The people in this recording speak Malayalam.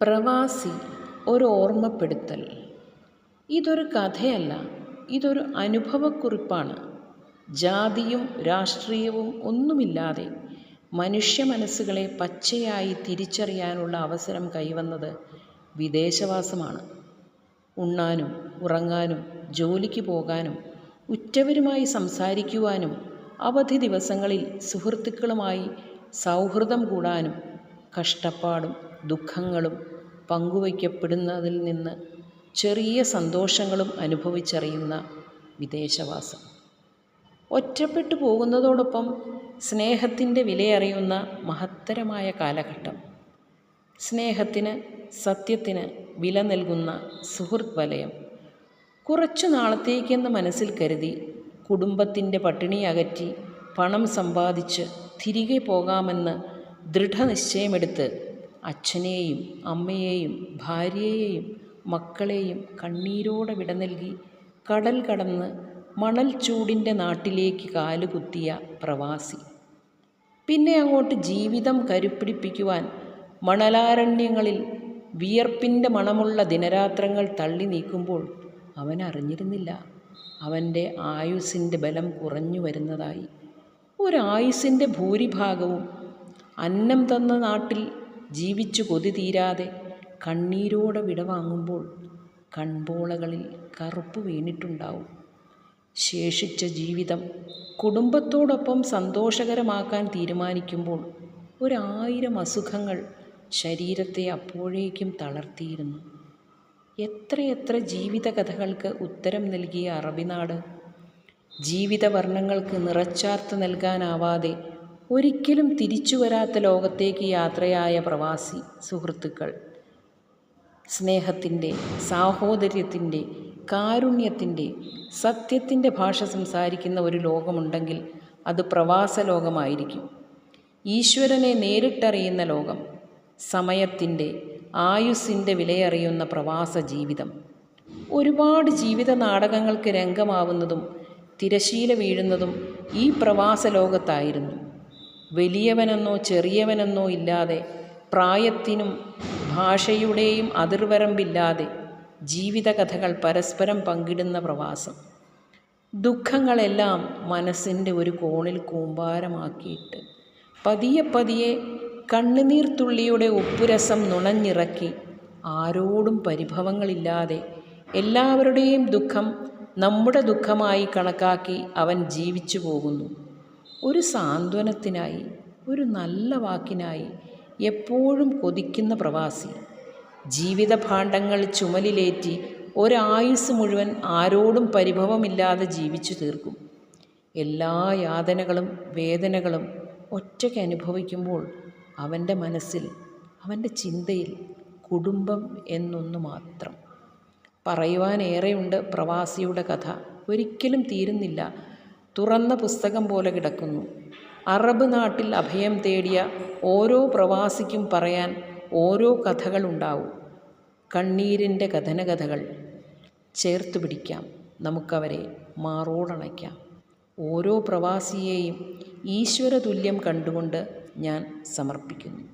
പ്രവാസി ഒരു ഓർമ്മപ്പെടുത്തൽ. ഇതൊരു കഥയല്ല ഇതൊരു അനുഭവക്കുറിപ്പാണ്. ജാതിയും രാഷ്ട്രീയവും ഒന്നുമില്ലാതെ മനുഷ്യ മനസ്സുകളെ പച്ചയായി തിരിച്ചറിയാനുള്ള അവസരം കൈവന്നത് വിദേശവാസമാണ്. ഉണ്ണാനും ഉറങ്ങാനും ജോലിക്ക് പോകാനും ഉറ്റവരുമായി സംസാരിക്കുവാനും അവധി ദിവസങ്ങളിൽ സുഹൃത്തുക്കളുമായി സൗഹൃദം കൂടാനും കഷ്ടപ്പാടും ദുഃഖങ്ങളും പങ്കുവയ്ക്കപ്പെടുന്നതിൽ നിന്ന് ചെറിയ സന്തോഷങ്ങളും അനുഭവിച്ചറിയുന്ന വിദേശവാസം. ഒറ്റപ്പെട്ടു പോകുന്നതോടൊപ്പം സ്നേഹത്തിന്റെ വിലയറിയുന്ന മഹത്തരമായ കാലഘട്ടം. സ്നേഹത്തിന് സത്യത്തിന് വില നൽകുന്ന സുഹൃത്ത് വലയം. കുറച്ചു നാളത്തേക്കെന്ന് മനസ്സിൽ കരുതി കുടുംബത്തിന്റെ പട്ടിണി അകറ്റി പണം സമ്പാദിച്ച് തിരികെ പോകാമെന്ന് ദൃഢനിശ്ചയമെടുത്ത് അച്ഛനെയും അമ്മയെയും ഭാര്യയെയും മക്കളെയും കണ്ണീരോടെ വിട നൽകി കടൽ കടന്ന് മണൽ ചൂടിന്റെ നാട്ടിലേക്ക് കാലുകുത്തിയ പ്രവാസി. പിന്നെ അങ്ങോട്ട് ജീവിതം കരുപ്പിടിപ്പിക്കുവാൻ മണലാരണ്യങ്ങളിൽ വിയർപ്പിന്റെ മണമുള്ള ദിനരാത്രങ്ങൾ തള്ളി നീക്കുമ്പോൾ അവൻ അറിഞ്ഞിരുന്നില്ല അവന്റെ ആയുസ്സിന്റെ ബലം കുറഞ്ഞു വരുന്നതായി. ഒരായുസ്സിന്റെ ഭൂരിഭാഗവും അന്നം തന്ന നാട്ടിൽ ജീവിച്ചു കൊതി തീരാതെ കണ്ണീരോടെ വിടവാങ്ങുമ്പോൾ കൺപോളകളിൽ കറുപ്പ് വീണിട്ടുണ്ടാവും. ശേഷിച്ച ജീവിതം കുടുംബത്തോടൊപ്പം സന്തോഷകരമാക്കാൻ തീരുമാനിക്കുമ്പോൾ ഒരായിരം അസുഖങ്ങൾ ശരീരത്തെ അപ്പോഴേക്കും തളർത്തിയിരുന്നു. എത്രയെത്ര ജീവിതകഥകൾക്ക് ഉത്തരം നൽകിയ അറബിനാട്. ജീവിതവർണങ്ങൾക്ക് നിറച്ചാർത്ത് നൽകാനാവാതെ ഒരിക്കലും തിരിച്ചു വരാത്ത ലോകത്തേക്ക് യാത്രയായ പ്രവാസി സുഹൃത്തുക്കൾ. സ്നേഹത്തിന്റെ സാഹോദര്യത്തിന്റെ കാരുണ്യത്തിന്റെ സത്യത്തിന്റെ ഭാഷ സംസാരിക്കുന്ന ഒരു ലോകമുണ്ടെങ്കിൽ അത് പ്രവാസ ലോകമായിരിക്കും. ഈശ്വരനെ നേരിട്ടറിയുന്ന ലോകം സമയത്തിന്റെ ആയുസ്സിന്റെ വിലയറിയുന്ന പ്രവാസ ജീവിതം. ഒരുപാട് ജീവിത നാടകങ്ങൾക്ക് രംഗമാവുന്നതും തിരശീല വീഴുന്നതും ഈ പ്രവാസ ലോകത്തായിരുന്നു. വലിയവനെന്നോ ചെറിയവനെന്നോ ഇല്ലാതെ പ്രായത്തിനും ഭാഷയുടെയും അതിർവരമ്പില്ലാതെ ജീവിതകഥകൾ പരസ്പരം പങ്കിടുന്ന പ്രവാസം. ദുഃഖങ്ങളെല്ലാം മനസ്സിന്റെ ഒരു കോണിൽ കൂമ്പാരമാക്കിയിട്ട് പതിയെ പതിയെ കണ്ണുനീർത്തുള്ളിയുടെ ഉപ്പുരസം നുണഞ്ഞിറക്കി ആരോടും പരിഭവങ്ങളില്ലാതെ എല്ലാവരുടെയും ദുഃഖം നമ്മുടെ ദുഃഖമായി കണക്കാക്കി അവൻ ജീവിച്ചു പോകുന്നു. ഒരു സാന്ത്വനത്തിനായി ഒരു നല്ല വാക്കിനായി എപ്പോഴും കൊതിക്കുന്ന പ്രവാസി. ജീവിതഭാണ്ഡങ്ങൾ ചുമലിലേറ്റി ഒരായുസ് മുഴുവൻ ആരോടും പരിഭവമില്ലാതെ ജീവിച്ചു തീർക്കും. എല്ലാ യാതനകളും വേദനകളും ഒറ്റയ്ക്ക് അനുഭവിക്കുമ്പോൾ അവന്റെ മനസ്സിൽ അവന്റെ ചിന്തയിൽ കുടുംബം എന്നൊന്നു മാത്രം. പറയുവാനേറെയുണ്ട് പ്രവാസിയുടെ കഥ. ഒരിക്കലും തീരുന്നില്ല തുറന്ന പുസ്തകം പോലെ കിടക്കുന്നു. അറബ് നാട്ടിൽ അഭയം തേടിയ ഓരോ പ്രവാസിക്കും പറയാൻ ഓരോ കഥകളുണ്ടാവും കണ്ണീരിന്റെ കഥനകഥകൾ ചേർത്ത് പിടിക്കാം. നമുക്കവരെ മാറോടണയ്ക്കാം. ഓരോ പ്രവാസിയെയും ഈശ്വരതുല്യം കണ്ടുകൊണ്ട് ഞാൻ സമർപ്പിക്കുന്നു.